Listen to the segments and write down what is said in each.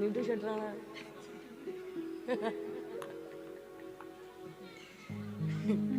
நின்று சொல்றானா Mm-hmm.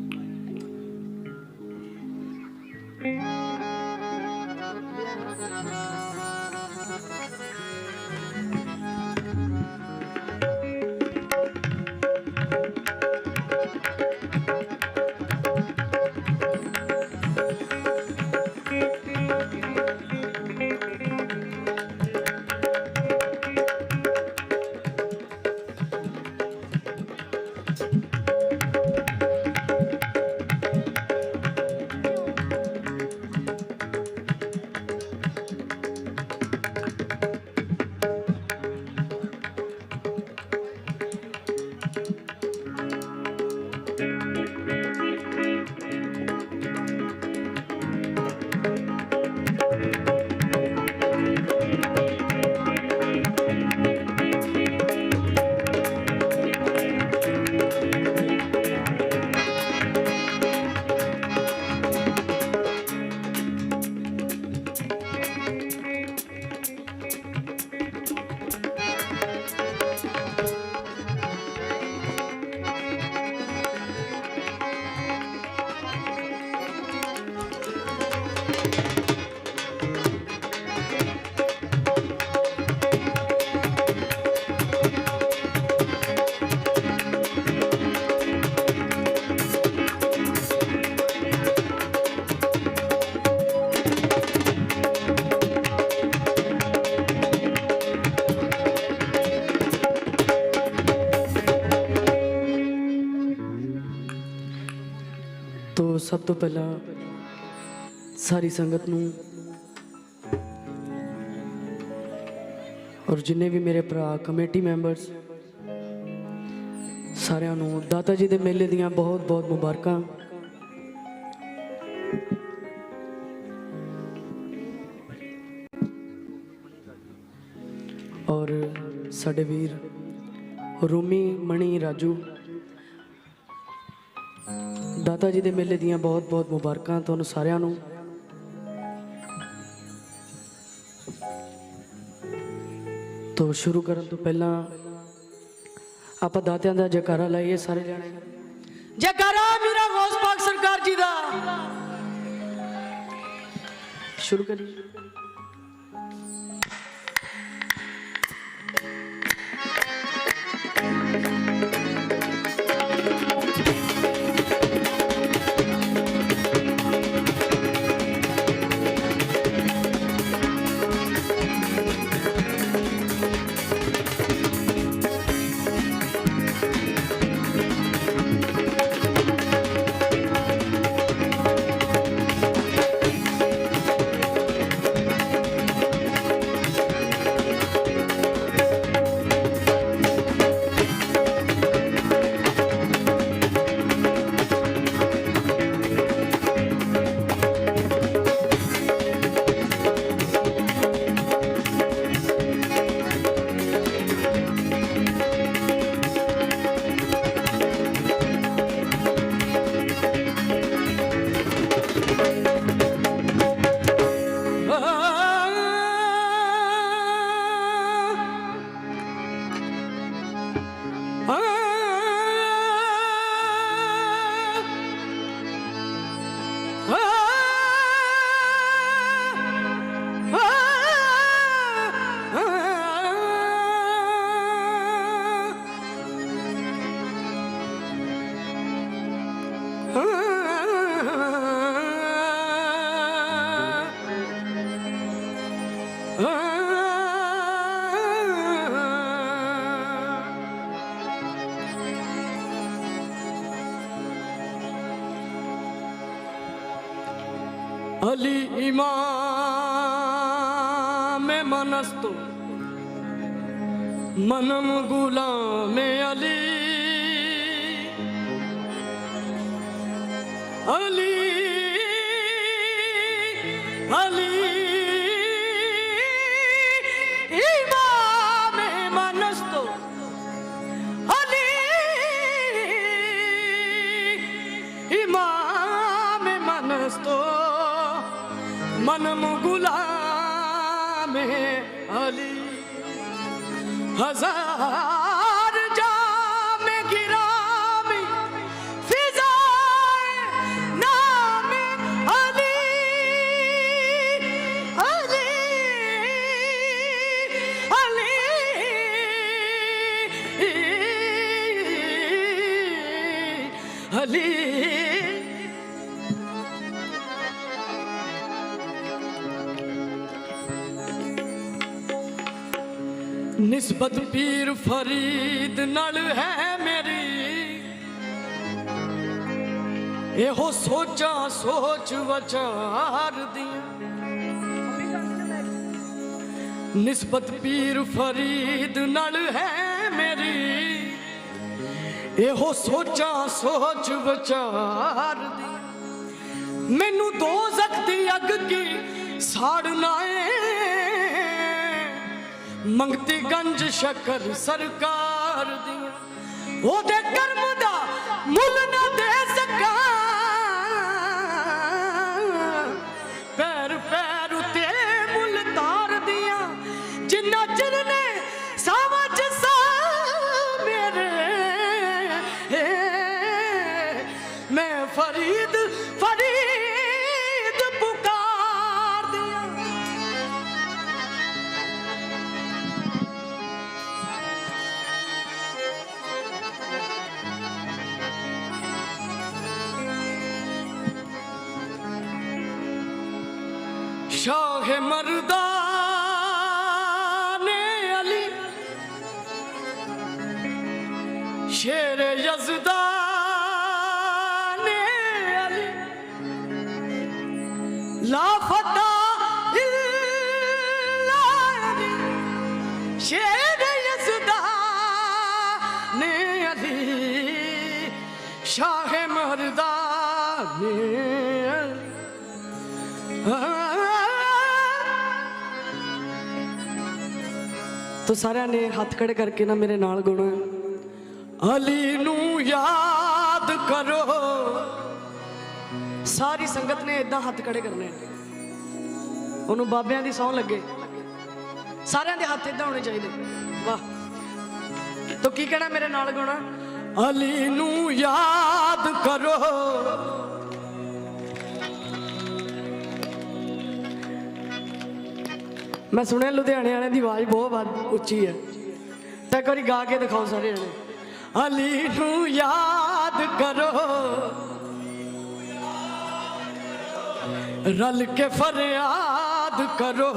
ਤੋ ਸਭ ਤੋਂ ਪਹਿਲਾਂ ਸਾਰੀ ਸੰਗਤ ਨੂੰ ਔਰ ਜਿੰਨੇ ਵੀ ਮੇਰੇ ਭਰਾ, ਕਮੇਟੀ ਮੈਂਬਰਸ, ਸਾਰਿਆਂ ਨੂੰ ਦਾਤਾ ਜੀ ਦੇ ਮੇਲੇ ਦੀਆਂ ਬਹੁਤ ਬਹੁਤ ਮੁਬਾਰਕਾਂ। ਔਰ ਸਾਡੇ ਵੀਰ ਰੂਮੀ ਮਣੀ ਰਾਜੂ ਦਾਤਾ ਜੀ ਦੇ ਮੇਲੇ ਦੀਆਂ ਬਹੁਤ ਬਹੁਤ ਮੁਬਾਰਕਾਂ ਤੁਹਾਨੂੰ ਸਾਰਿਆਂ ਨੂੰ। ਤੋਂ ਸ਼ੁਰੂ ਕਰਨ ਤੋਂ ਪਹਿਲਾਂ ਆਪਾਂ ਦਾਤਿਆਂ ਦਾ ਜੈਕਾਰਾ ਲਾਈਏ ਸਾਰੇ ਜਾਣੇ। ਜੈਕਾਰਾ ਮੇਰਾ ਗੌਸ ਪਾਕ ਸਰਕਾਰ ਜੀ ਦਾ। ਸ਼ੁਰੂ ਕਰੀਏ। হলি ইমামে মনস্তু মনম গুলামে আলী। আলী ਨਿਸਬਤ ਪੀਰ ਫਰੀਦ ਨਾਲ ਹੈ ਮੇਰੀ। ਇਹੋ ਸੋਚਾਂ ਸੋਚ ਵਿਚਾਰ ਦੀਆਂ। ਨਿਸਬਤ ਪੀਰ ਫਰੀਦ ਨਾਲ ਹੈ ਮੇਰੀ। ਇਹੋ ਸੋਚਾਂ ਸੋਚ ਵਿਚਾਰ ਦੀਆਂ। ਮੈਨੂੰ ਦੋਜ਼ਖ ਦੀ ਅੱਗ ਕੀ ਸਾੜਨਾ ਏ? ਮੰਗਤੀ ਗੰਜ ਸ਼ਕਰ ਸਰਕਾਰ ਦੀਆਂ। ਉਹਦੇ ਕਰਮ ਦਾ ਮੁੱਲ ਨਾ ਸਾਰਿਆਂ ਨੇ ਹੱਥ ਖੜੇ ਕਰਕੇ ਨਾ ਮੇਰੇ ਨਾਲ ਗਾਉਣਾ ਅਲੀ ਨੂੰ ਯਾਦ ਕਰੋ। ਸਾਰੀ ਸੰਗਤ ਨੇ ਇਦਾਂ ਹੱਥ ਖੜੇ ਕਰਨੇ ਉਹਨੂੰ ਬਾਬਿਆਂ ਦੀ ਸੌਂ ਲੱਗੇ। ਸਾਰਿਆਂ ਦੇ ਹੱਥ ਇਦਾਂ ਹੋਣੇ ਚਾਹੀਦੇ। ਵਾਹ। ਤੋ ਕੀ ਕਹਿਣਾ ਮੇਰੇ ਨਾਲ ਗਾਉਣਾ ਅਲੀ ਨੂੰ ਯਾਦ ਕਰੋ। ਮੈਂ ਸੁਣਿਆ ਲੁਧਿਆਣੇ ਵਾਲਿਆਂ ਦੀ ਆਵਾਜ਼ ਬਹੁਤ ਵੱਧ ਉੱਚੀ ਹੈ। ਤਾਂ ਇੱਕ ਵਾਰੀ ਗਾ ਕੇ ਦਿਖਾਓ ਸਾਰੇ ਜਣੇ। ਅਲੀ ਨੂੰ ਯਾਦ ਕਰੋ। ਰਲ ਕੇ ਫਰਿਆਦ ਕਰੋ।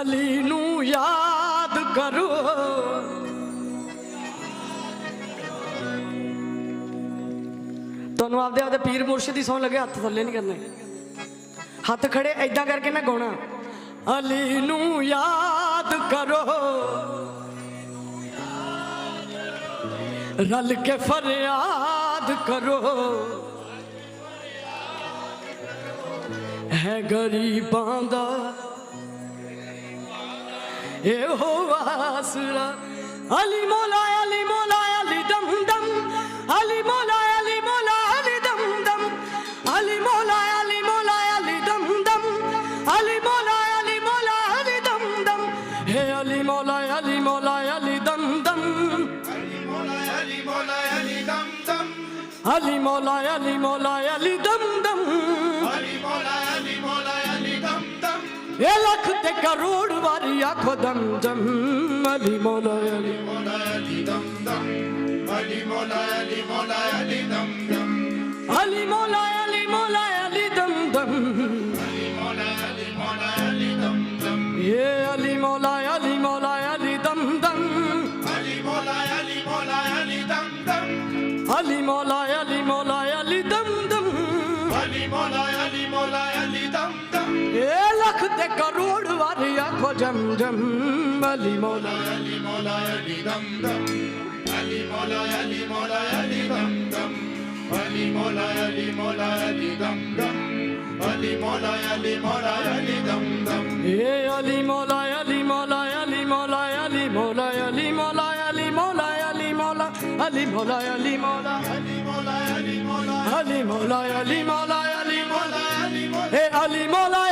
ਅਲੀ ਨੂੰ ਯਾਦ ਕਰੋ। ਤੁਹਾਨੂੰ ਆਪਦੇ ਆਪਦੇ ਪੀਰ ਮੁਰਸ਼ਿਦ ਦੀ ਸੌਂ ਲੱਗੇ, ਹੱਥ ਥੱਲੇ ਨਹੀਂ ਕਰਨੇ। ਹੱਥ ਖੜੇ ਐਦਾਂ ਕਰਕੇ ਮੈਂ ਗਾਉਣਾ। ਅਲੀ ਨੂੰ ਯਾਦ ਕਰੋ। ਰਲ ਕੇ ਫਰਿਆਦ ਕਰੋ। ਹੈ ਗਰੀਬਾਂ ਦਾ ਇਹੋ ਆਸਰਾ ਅਲੀ ਮੌਲਾ ਅਲੀ ਮੌਲਾ, ਅਲੀ ਦਮ ਦਮ ਅਲੀ अली मौला अली मौला अली दम दम अली मौला अली मौला अली दम दम ये लख ते करोड़ वारी आंखों दम दम अली मौला अली मौला अली दम दम अली मौला अली मौला अली दम ਵਾਰੀ ਆਖੋ ਜਮ ਜਮ ਅਲੀ ਮੌਲਾ Ali Mola Ali Dum Dum Ali Mola Ali Mola Ali Dum Dum Ali Mola Ali Mola Ali Dum Dum Ali Mola Ali Mola Ali Dum Dum ਇਹ ਅਲੀ ਮੌਲਾ ਅਲੀ ਮੌਲਾ ਅਲੀ ਮੌਲਾ ਅਲੀ ਮੌਲਾ ਅਲੀ ਮੌਲਾ ਅਲੀ ਮੌਲਾ ਅਲੀ ਮੌਲਾ ਅਲੀ ਮੌਲਾ ਅਲੀ ਮੌਲਾ Ali Mola Ali Mola Ali ਮੌਲਾ ਅਲੀ ਮੌਲਾ ਅਲੀ ਮੌਲਾ Ali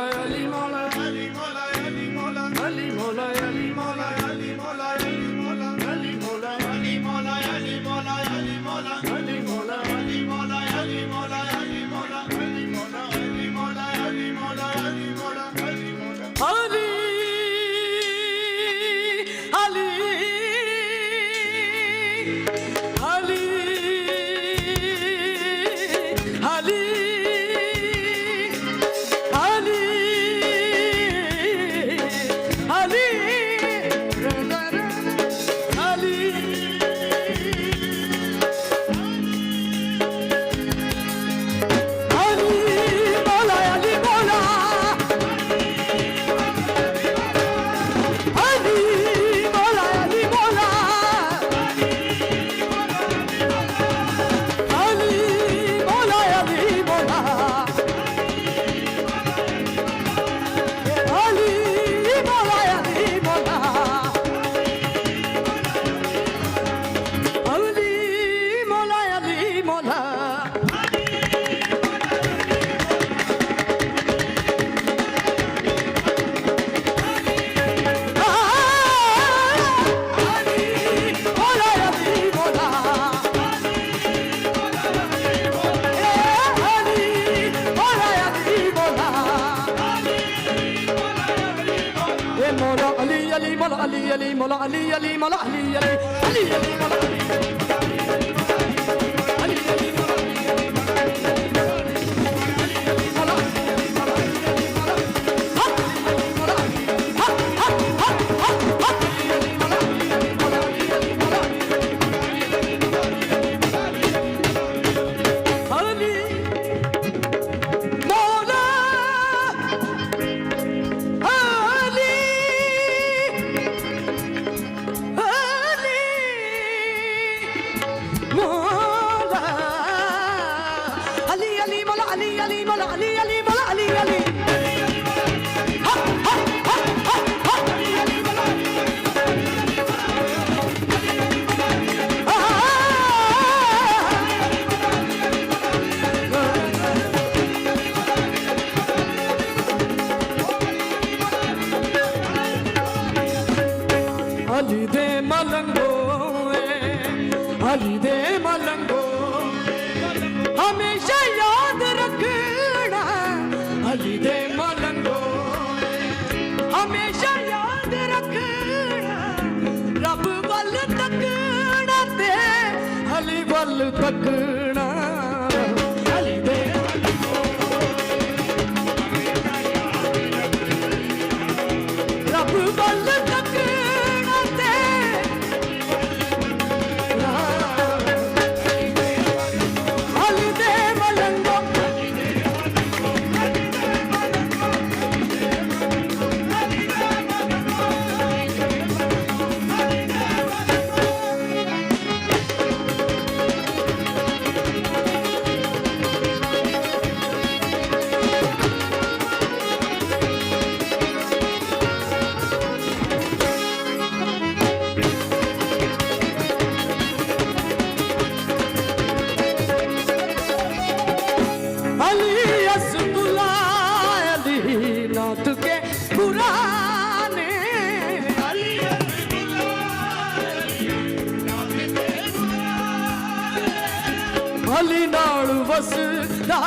ਨਾਲ ਵਸਦਾ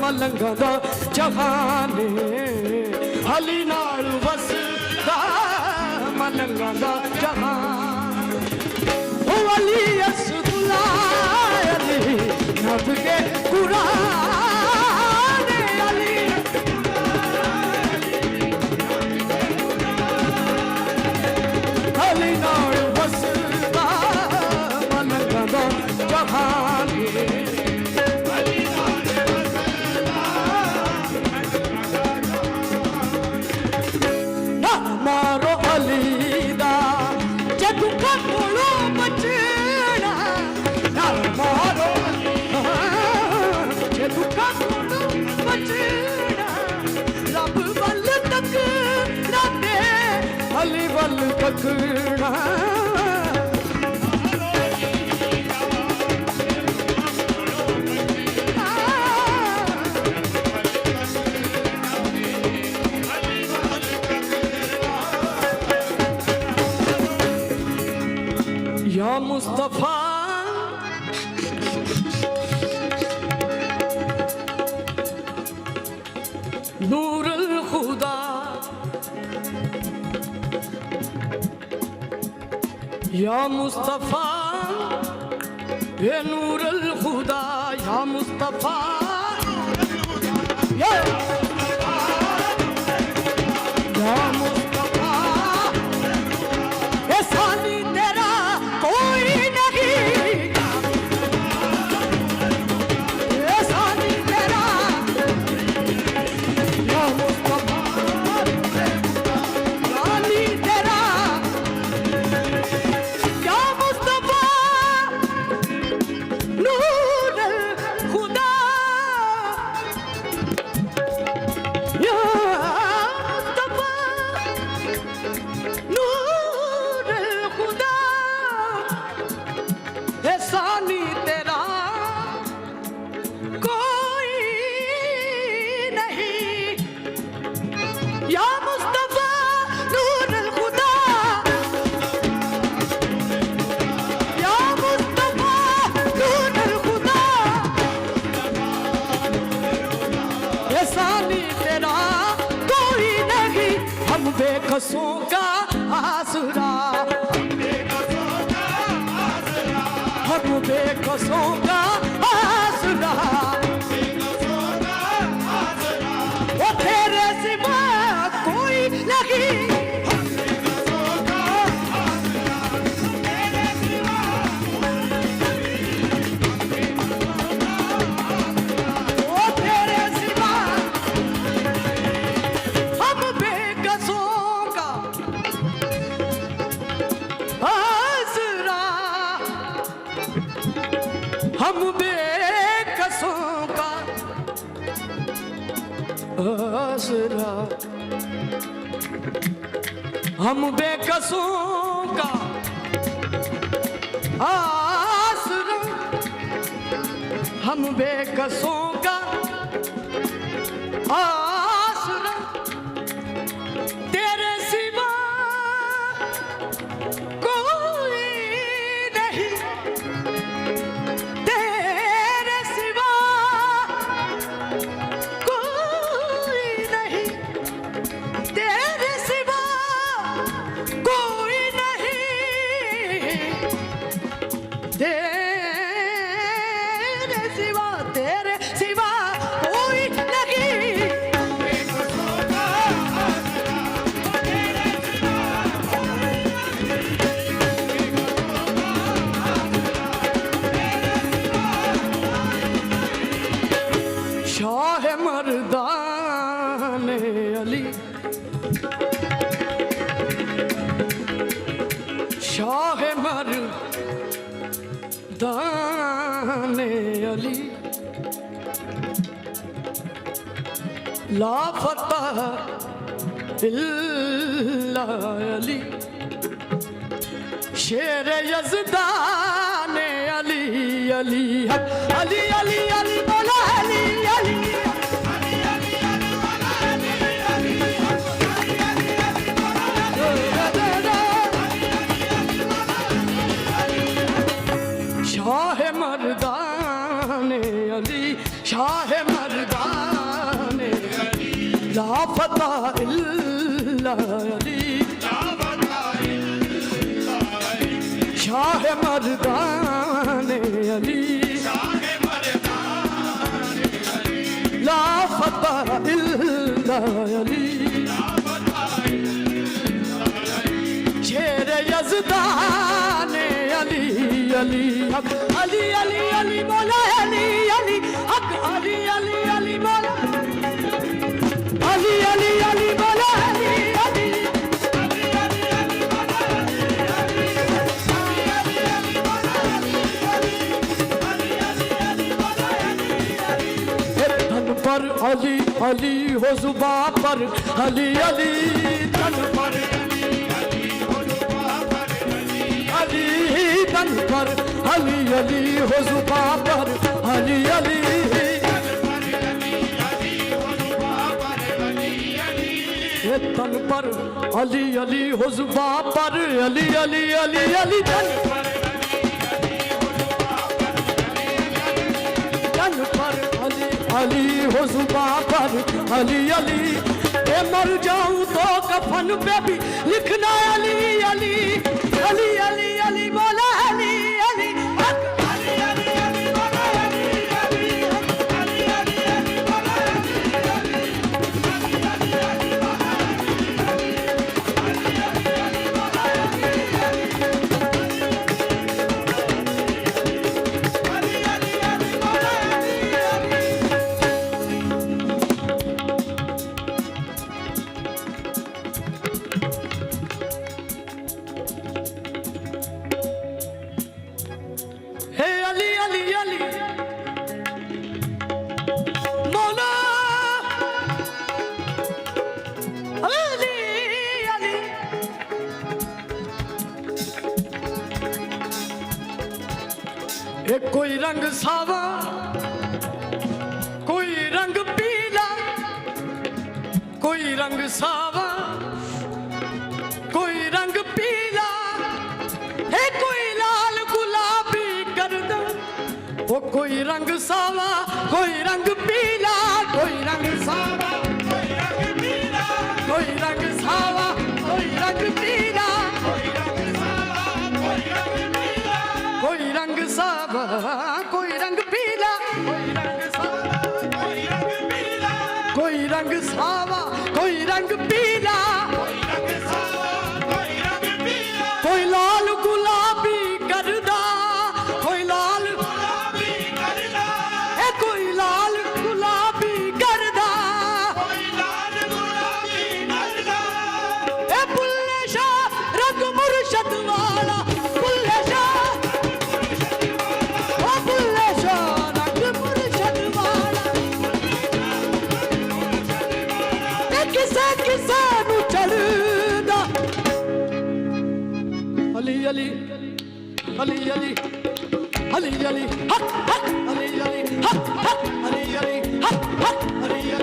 ਮਲੰਗਾ ਦਾ ਜਹਾਨੇ ਅਲੀ ਨਾਲ ਵਸਦਾ ਮਲੰਗਾ ਦਾ ਜਹਾਨ ਉਹ ਅਲੀ ਅਸਦੁੱਲਾ ਅਲੀ ਨਬ ਕੇ ਕੁਰਾਨ। 그날 हम बेकसूं का आसरा हम बेकसूं का आसरा तेरे सिवा को لا فتح الا علی شیر یزدان علی علی ہے علی علی मर्दाने अली ला फतह इल्ला अली शेर यजदाने अली अली अली अली अली बोला अली हो जुबा पर अली अली तन पर अली तन पर अली अली हो जुबा पर अली अली तन पर अली अली हो जुबा पर अली अली अली अली तन पर अली अली हो जुबा पर अली अली ए मर जाऊं तो कफन पे भी लिखना अली ਕੋਈ ਰੰਗ ਸਾਵਾ, ਕੋਈ ਰੰਗ ਪੀਲਾ, ਹੈ ਕੋਈ ਲਾਲ ਗੁਲਾਬੀ ਕਰਦਾ ਉਹ ਕੋਈ ਰੰਗ ਸਾਵਾ, ਕੋਈ ਰੰਗ ਪੀਲਾ, ਕੋਈ ਰੰਗ ਸਾਵਾ, ਕੋਈ ਰੰਗ ਪੀਲਾ, ਕੋਈ ਰੰਗ ਸਾਵਾ। আলি আলি আলি আলি আলি হক হক আলি আলি হক হক আলি আলি হক হক আলি আলি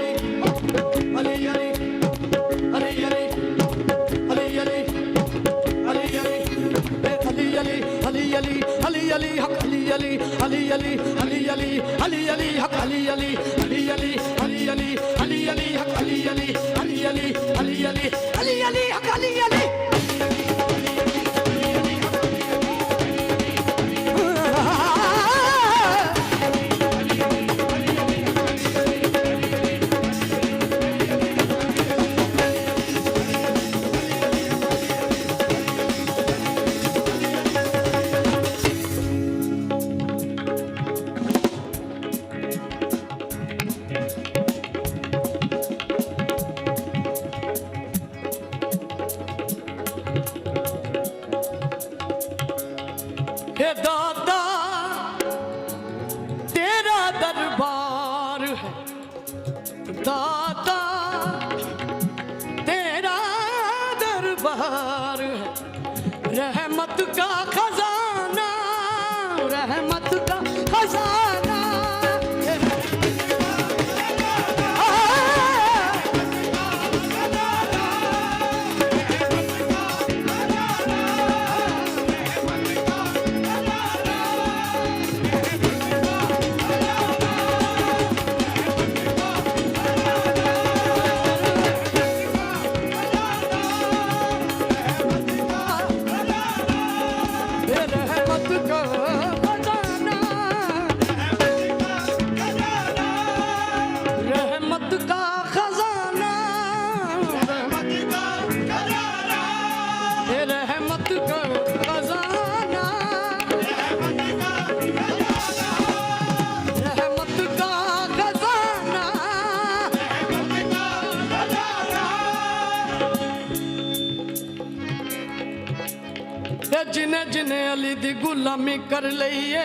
ਕੌਮੀ ਕਰ ਲਈਏ।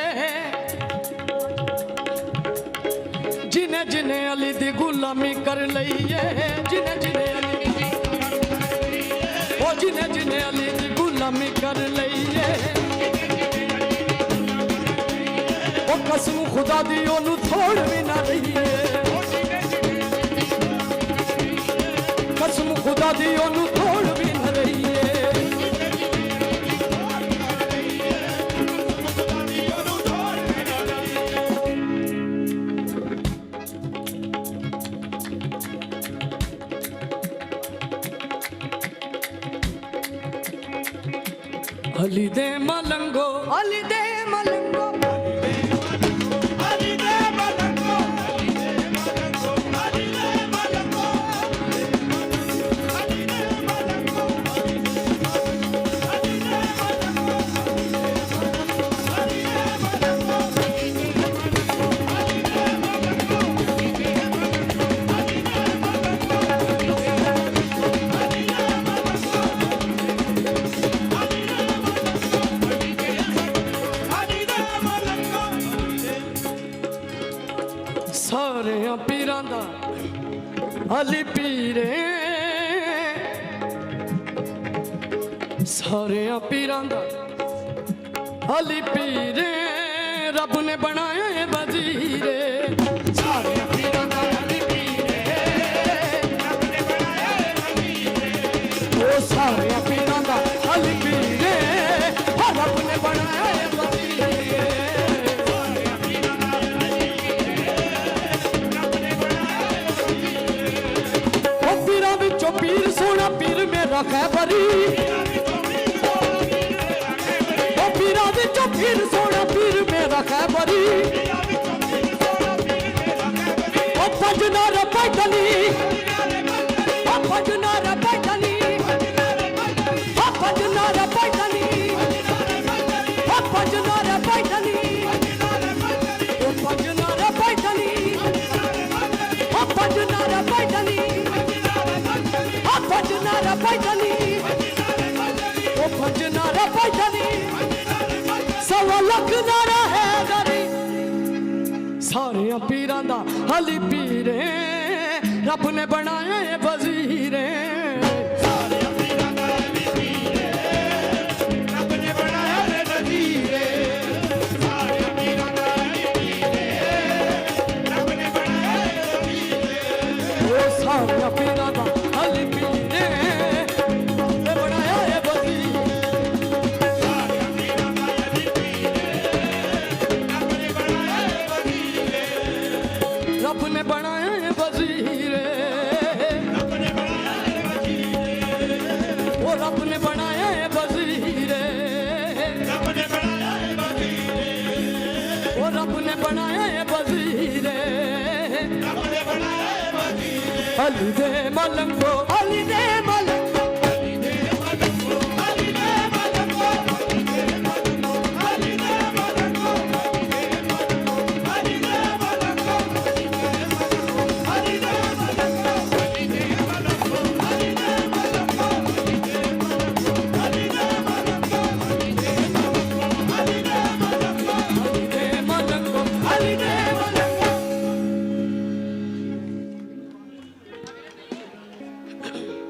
ਜਿਨੇ ਜਿਨੇ ਅਲੀ ਦੀ ਗੁਲਾਮੀ ਕਰ ਲਈਏ, ਜਿਨੇ ਜਿਨੇ ਅਲੀ ਉਹ ਜਿਨੇ ਜਿਨੇ ਅਲੀ ਦੀ ਗੁਲਾਮੀ ਕਰ ਲਈਏ। ਉਹ ਕਸਮ ਖੁਦਾ ਦੀ ਉਹਨੂੰ ਥੋੜ ਵੀ ਨਾ ਰਹੀਏ ਕਸਮ ਖੁਦਾ ਦੀ ਉਹਨੂੰ ਲਾਲ ਪੀਰੇ। ਸਾਰਿਆਂ ਪੀਰਾਂ ਦਾ ਅਲੀ ਪੀਰੇ। ਰੱਬ ਨੇ ਬਣਾਏ ਵਜ਼ੀਰੇ। ਪਿਆਰੀ ਉਹ ਹਲੀ ਪੀਰੇ ਰੱਬ ਨੇ ਬਣਾਏ ਵਜ਼ੀਰੇ kalbime mal